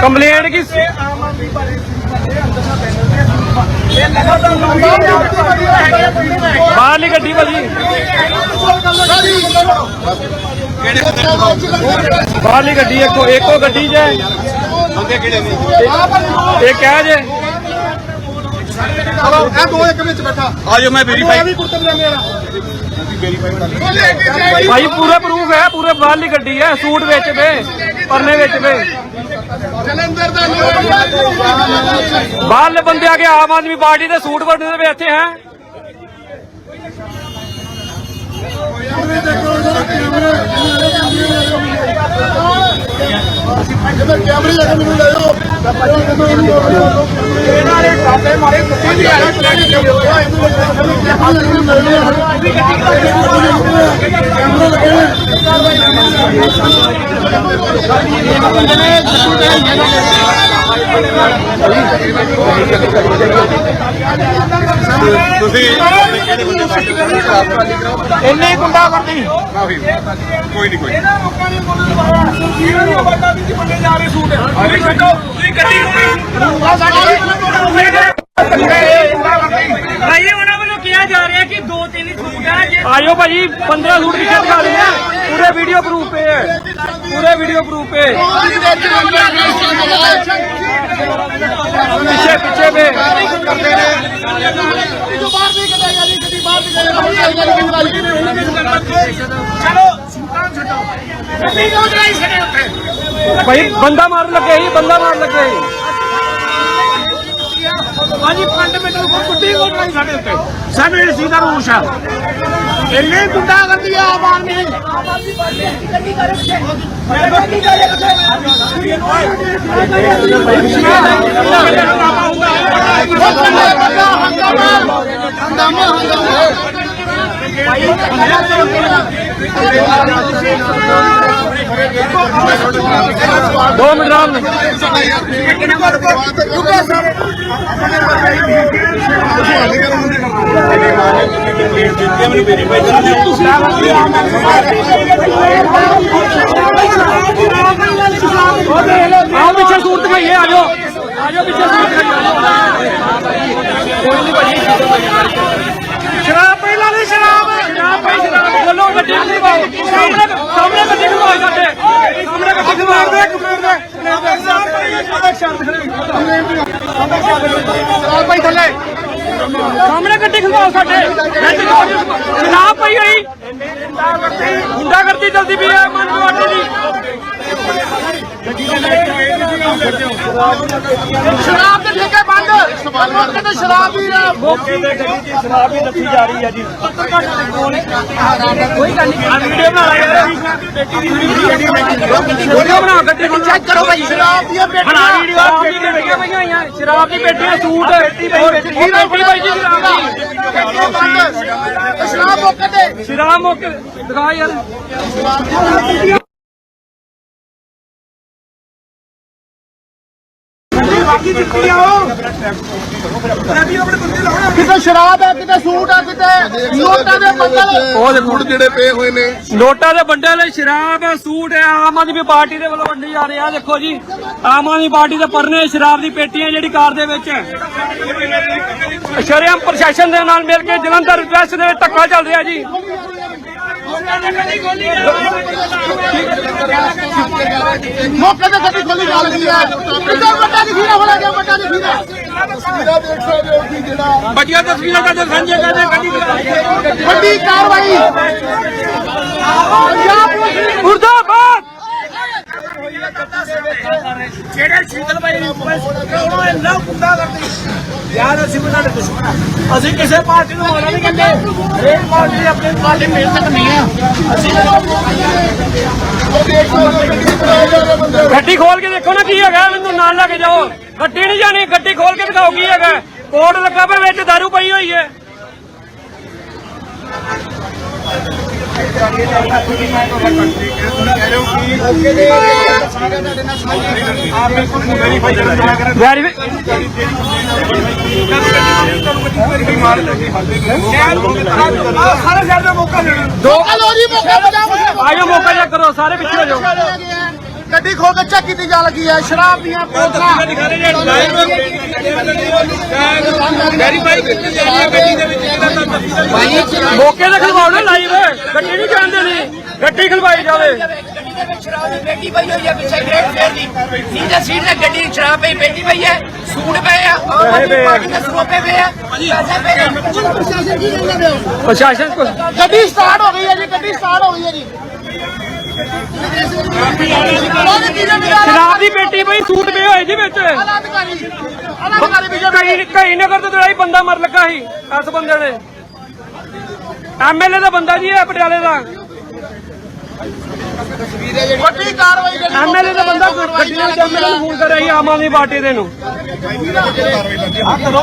Complaint ਕੀ ਬਾਹਰਲੀ ਗੱਡੀ ਭਾਜੀ ਬਾਹਰਲੀ ਗੱਡੀ ਇੱਕੋ ਇੱਕੋ ਗੱਡੀ ਜੇ ਬੰਦੇ ਕਿਹੜੇ ਨੇ ਇਹ ਕਹਿ ਜੇ ਚਲੋ ਇਹ ਦੋ ਇੱਕ ਵਿੱਚ ਬੈਠਾ ਆਜੋ ਮੈਂ ਵੈਰੀਫਾਈ ਕੁਰਤੇ ਪਜਾਮੇ ਭਾਈ, ਪੂਰੇ ਪ੍ਰੂਫ ਹੈ, ਪੂਰੇ ਬਾਹਰਲੀ ਗੱਡੀ ਹੈ, ਸੂਟ ਵਿੱਚ ਵੇ ਪਰਨੇ ਵਿੱਚ ਵੇ ਜਲੰਧਰ ਦਾ ਬਾਹਰਲੇ ਬੰਦੇ ਆ ਕੇ ਆਮ ਆਦਮੀ ਪਾਰਟੀ ਦੇ ਸੂਟ ਵਰਨੇ ਦੇ ਇੱਥੇ, ਹੈ? ਕੈਮਰੇ ਲੈ ਮੈਨੂੰ ਲੈ ਇਹਨਾਂ ਨੇ ਸਾਪੇ ਮਾਰੇ ਕੁੱਤੇ ਦੀ ਹਾਲਤ ਲੈ ਕੇ ਜਾਓ ਕੈਮਰਾ ਲੱਗੇ ਤੁਸੀਂ ਕਿਹੜੇ ਬੰਦੇ ਇੰਨੀ ਗੁੰਡਾ ਕਰਦੀ ਮਾਫੀ ਕੋਈ ਨਹੀਂ ਕੋਈ ਇਹਨਾਂ ਲੋਕਾਂ ਨੇ ਮੁੱਲ ਲਵਾਇਆ ਇਹਨਾਂ ਨੂੰ ਵੱਡਾ ਵੀ ਬੰਦੇ ਜਾ ਰਹੇ ਸੂਟ। ਤੁਸੀਂ ਛੱਡੋ ਤੁਸੀਂ ਗੱਡੀ ਭਾਈ ਉਹਨਾਂ ਵੱਲੋਂ ਕਿਹਾ ਜਾ ਰਿਹਾ ਕਿ ਦੋ ਤਿੰਨ ਸੂਟ ਆ ਜੇ ਆਇਓ ਭਾਜੀ 15 ਸੂਟ ਪਿੱਛੇ ਦਿਖਾ ਰਹੇ ਆ। ਪੂਰੇ ਵੀਡੀਓ ਪ੍ਰੂਫ ਪੇ ਹੈ ਪੂਰੇ ਵੀਡੀਓ ਪ੍ਰੂਫ ਪੇ ਪਿੱਛੇ ਪਿੱਛੇ ਪੇ ਭਾਈ ਬੰਦਾ ਮਾਰਨ ਲੱਗੇ ਸੀ ਬੰਦਾ ਮਾਰਨ ਲੱਗੇ ਸੀ ਭਾਜੀ ਫੰਡਮੈਂਟਲ ਕੋ ਕੁੱਟੀ ਕੋ ਨਹੀਂ ਸਾਡੇ ਉੱਤੇ ਸਾਨੂੰ ਇਹ ਸੀਧਾ ਰੂਸ਼ ਆ ਇੰਨੇ ਗੁੰਡਾ ਕਰਦੀ ਆ ਆਮ ਆਦਮੀ ਦੋ ਮਿੰਟ ਆਰਾਮ ਨਾਲ ਆਓ ਪਿੱਛੇ ਸੂਰਤ ਦਿਖਾਈਏ ਆ ਜਾਓ ਆ ਜਾਓ ਪਿੱਛੇ ਸੂਰਤ ਦਿਖਾਈਏ ਕੋਈ ਨਹੀਂ ਭਾਜੀ ਸ਼ਰਾਬ ਪਹਿਲਾਂ ਨਹੀਂ ਸ਼ਰਾਬ ਸ਼ਰਾਬ ਭਾਈ ਸ਼ਰਾਬ ਬੋਲੋ ਗੱਡੀ ਨੂੰ ਪਾਓ ਸਾਹਮਣੇ ਸਾਹਮਣੇ ਗੱਡੀ ਨੂੰ ਪਾਓ ਸਾਡੇ ਸਾਹਮਣੇ ਗੱਡੀ ਨੂੰ ਮਾਰ ਦੇ ਚਲ ਭਾਈ ਥੱਲੇ ਸਾਹਮਣੇ ਗੱਡੀ ਖਲਵਾਓ ਸਾਡੇ ਸ਼ਰਾਬ ਪਈ ਹੋਈ। ਗੁੰਡਾ ਕਰਦੀ ਚਲਦੀ ਵੀ ਹੈ, ਮਨ ਤੁਹਾਡੇ ਦੀ। ਸ਼ਰਾਬ ਦੇ ਠੇਕੇ ਕਰਦੇ ਤੇ ਸ਼ਰਾਬ ਵੀ ਨਾ ਮੌਕੇ ਤੇ ਗੱਡੀ ਦੀ ਸ਼ਰਾਬ ਹੀ ਦੱਸੀ ਜਾ ਰਹੀ ਹੈ ਜੀ। ਕੋਈ ਗੱਲ ਨਹੀਂ। ਵੀਡੀਓ ਬਣਾ ਲੈ ਵੀਡੀਓ ਬਣਾ ਗੱਡੀ ਨੂੰ ਚੈੱਕ ਕਰੋ ਭਾਈ। ਸ਼ਰਾਬ ਦੀਆਂ ਬਣਾ ਵੀਡੀਓ। ਸ਼ਰਾਬ ਦੀ ਪੇਟੀਆਂ ਪਈਆਂ ਹੋਈਆਂ। ਸ਼ਰਾਬ ਦੀ ਪੇਟੀਆਂ ਸੂਟ। ਪੇਟੀ ਪਈ ਪੇਟੀ ਪਈ ਜੀ ਦੀ? ਸ਼ਰਾਬ ਮੌਕੇ ਤੇ। ਸ਼ਰਾਬ ਮੌਕੇ ਦਿਖਾ ਯਾਰ। ਕਿਤੇ ਸ਼ਰਾਬ ਹੈ ਕਿਤੇ ਸੂਟ ਹੈ ਕਿਤੇ ਨੋਟਾਂ ਦੇ ਬੰਦਲ ਉਹ ਦੇਖੋ ਜਿਹੜੇ ਪਏ ਹੋਏ ਨੇ? ਨੋਟਾਂ ਦੇ ਬੰਦੇ ਲਈ ਸ਼ਰਾਬ ਹੈ ਸੂਟ ਹੈ ਆਮ ਆਦਮੀ ਪਾਰਟੀ ਦੇ ਵੱਲੋਂ ਵੰਡੀ ਜਾ ਰਹੀ ਆ। ਦੇਖੋ ਜੀ ਆਮ ਆਦਮੀ ਪਾਰਟੀ ਦੇ ਪਰਨੇ ਸ਼ਰਾਬ ਦੀ ਪੇਟੀਆਂ ਜਿਹੜੀ ਕਾਰ ਦੇ ਵਿੱਚ ਹੈ। ਸ਼ਰਿਆਮ ਪ੍ਰਸ਼ਾਸਨ ਦੇ ਨਾਲ ਮਿਲ ਕੇ ਜਲੰਧਰ ਵੈਸਟ ਦੇ ਵਿੱਚ ਧੱਕਾ ਚੱਲ ਰਿਹਾ ਜੀ। ਮੌਕੇ ਤੇ ਗੱਡੀ ਖੋਲੀ ਜਾ ਰਹੀ ਹੈ? ਕਿਤੇ ਵੱਡਾ ਦਿਖੀਰਾ ਹੋਣਾ ਗਿਆ ਵੱਡਾ ਦਿਖੀਰਾ ਤਸਵੀਰਾਂ ਦੇਖ ਸਕਦੇ ਹੋ ਕਿ ਜਿਹੜਾ ਵੱਡੀਆਂ ਤਸਵੀਰਾਂ ਕਰਦੇ ਸਾਂਝੇ ਕਰਦੇ ਗੱਡੀ ਵੱਡੀ ਕਾਰਵਾਈ। ਮੁਰਦਾਬਾਦ! ਜਿਹੜੇ ਸ਼ੀਤਲ ਭਾਈ ਨੂੰ ਉਹਨਾਂ ਇੰਨਾ ਗੁੰਡਾ ਕਰਦੀ। ਯਾਰ ਅਸੀਂ ਵੀ ਸਾਡੇ ਦੁਸ਼ਮਣ ਆ। ਅਸੀਂ ਕਿਸੇ ਪਾਰਟੀ ਨੂੰ ਮਾੜਾ ਨਹੀਂ ਕਹਿੰਦੇ। ਹਰੇਕ ਪਾਰਟੀ ਦੀ ਆਪਣੀ ਪਾਰਟੀ ਮਿਲ ਸਕਦੀ ਆ। ਅਸੀਂ ਗੱਡੀ ਖੋਲ ਕੇ ਦੇਖੋ ਨਾ ਕੀ ਹੈਗਾ ਮੈਨੂੰ ਨਾਲ ਲੈ ਕੇ ਜਾਓ। ਗੱਡੀ ਨਹੀਂ ਜਾਣੀ ਗੱਡੀ ਖੋਲ ਕੇ ਦਿਖਾਓ ਕੀ ਹੈਗਾ। ਕੋਡ ਲੱਗਾ ਪਿਆ ਵਿੱਚ ਦਾਰੂ ਪਈ ਹੋਈ ਹੈ। ਸਾਰੇ ਸ਼ਹਿਰ ਦਾ ਮੌਕਾ ਦੇਣਾ ਦੋ ਚਲੋ ਜੀ ਮੌਕੇ ਬਚਾਓ ਆਜੋ ਮੌਕਾ ਚੈੱਕ ਕਰੋ ਸਾਰੇ ਪਿੱਛੇ ਹੋ ਜਾਓ ਗੱਡੀ ਖੋ ਕੇ ਚੈੱਕ ਕੀਤੀ ਜਾ ਲੱਗੀ ਹੈ ਸ਼ਰਾਬ ਦੀਆਂ ਬੋਤਲਾਂ। ਵੈਰੀਫਾਈ ਕੀਤੀ ਜਾ ਰਹੀ ਹੈ ਗੱਡੀ ਦੇ ਵਿੱਚ ਜਿਹੜਾ ਤਾਂ ਮੌਕੇ ਤੇ ਖਲਵਾਓ ਨਾ ਲਾਈਵ ਗੱਡੀ ਨਹੀਂ ਜਾਂਦੇ ਨਹੀਂ ਗੱਡੀ ਖਲਵਾਈ ਜਾਵੇ। ਦੇ ਵਿੱਚ ਸ਼ਰਾਬ ਦੀ ਪੇਟੀ ਪਈ ਹੋਈ ਹੈ ਪਿੱਛੇ ਗ੍ਰੇਡ ਫੇਅਰ ਦੀ। ਨੀਚੇ ਸੀਟ ਤੇ ਗੱਡੀ ਦੀ ਸ਼ਰਾਬ ਪਈ ਪੇਟੀ ਪਈ ਹੈ। ਸੂਟ ਪਏ ਆ ਆਮ ਆਦਮੀ ਪਾਰਟੀ ਦੇ ਸਰੋਪੇ ਪਏ ਆ। ਪੈਸੇ ਪਏ ਆ। ਪ੍ਰਸ਼ਾਸਨ ਕੀ ਕਹਿੰਦਾ ਪਿਆ? ਪ੍ਰਸ਼ਾਸਨ ਕੋਲ ਗੱਡੀ ਸਟਾਰਟ ਹੋ ਗਈ ਹੈ ਜੀ ਗੱਡੀ ਸਟਾਰਟ ਹੋ ਗਈ ਹੈ ਜੀ? ਸ਼ਰਾਬ ਦੀ ਪੇਟੀ ਪਈ ਸੂਟ ਪਏ ਹੋਏ ਜੀ ਵਿੱਚ। ਕਈ ਕਈ ਨਗਰ ਤੋਂ ਲੜਾਈ ਬੰਦਾ ਮਰ ਲੱਗਾ ਸੀ 10 ਬੰਦੇ ਨੇ। ਐਮਐਲਏ ਦਾ ਬੰਦਾ ਜੀ ਇਹ ਪਟਿਆਲੇ ਦਾ। ਵੱਡੀ ਕਾਰਵਾਈ ਗੱਡੀ ਐਮਐਲਏ ਦਾ ਬੰਦਾ ਗੱਡੀ ਵਿੱਚ ਐਮਐਲਏ ਨੂੰ ਫੋਨ ਕਰ ਰਿਹਾ ਸੀ ਆਮ ਆਦਮੀ ਪਾਰਟੀ ਦੇ ਨੂੰ।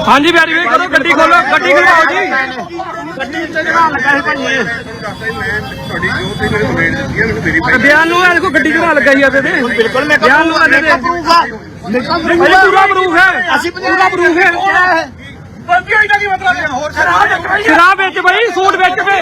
ਹਾਂਜੀ ਵੈਰੀਫਾਈ ਕਰੋ ਗੱਡੀ ਖੋਲੋ ਗੱਡੀ ਖਲਵਾਓ ਜੀ। ਤੇ ਬਿਆਨ ਨੂੰ ਇਹਦੇ ਕੋ ਗੱਡੀ ਚੜਾ ਲੱਗਾ ਸੀ ਇਹਦੇ ਤੇ। ਬਿਲਕੁਲ ਮੈਂ ਬਿਆਨ ਨੂੰ ਇਹਦੇ ਤੇ। ਭਾਈ ਪੂਰਾ ਪ੍ਰੂਫ ਹੈ। ਅਸੀਂ ਪੂਰਾ ਪ੍ਰੂਫ ਹੈ। ਬੰਦੀ ਹੋਈ ਦਾ ਕੀ ਮਤਲਬ ਹੈ ਹੋਰ ਸ਼ਰਾਬ ਵਿੱਚ ਭਾਈ ਸੂਟ ਵਿੱਚ ਪਏ